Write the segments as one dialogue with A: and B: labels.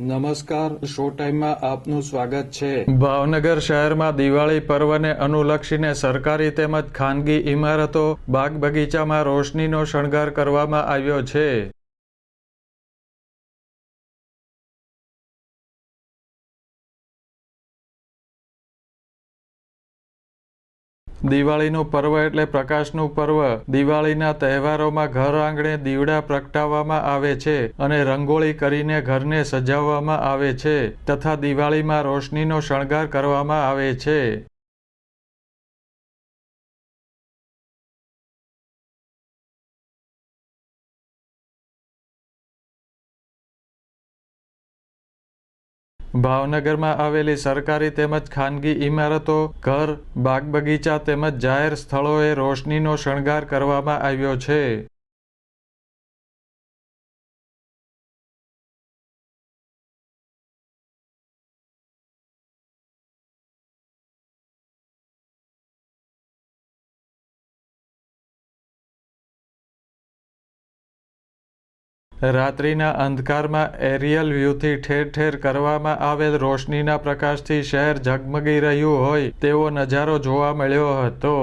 A: નમસ્કાર શો ટાઈમમાં આપનું સ્વાગત છે.
B: ભાવનગર શહેરમાં દિવાળી પર્વને અનુલક્ષીને સરકારી તેમજ ખાનગી ઇમારતો, બાગ બગીચામાં રોશનીનો શણગાર કરવામાં આવ્યો છે. દિવાળીનું પર્વ એટલે પ્રકાશનું પર્વ. દિવાળીના તહેવારોમાં ઘર આંગણે દીવડા પ્રગટાવવામાં આવે છે અને રંગોળી કરીને ઘરને સજાવવામાં આવે છે તથા દિવાળીમાં રોશનીનો શણગાર કરવામાં આવે છે. ભાવનગરમાં આવેલી સરકારી તેમજ ખાનગી ઇમારતો ઘર બાગ બગીચા તેમજ જાહેર સ્થળોએ રોશનીનો શણગાર કરવામાં આવ્યો છે. રાત્રિના અંધકારમાં એરિયલ વ્યૂથી ઠેર ઠેર કરવામાં આવેલ રોશનીના પ્રકાશથી શહેર ઝગમગી રહ્યું હોય તેવો નજારો જોવા મળ્યો હતો.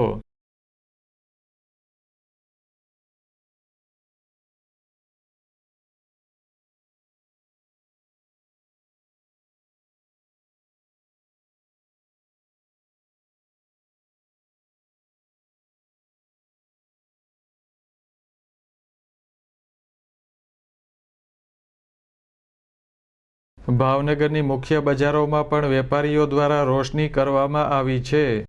B: ભાવનગરની મુખ્ય બજારોમાં પણ વેપારીઓ દ્વારા રોશની કરવામાં આવી છે.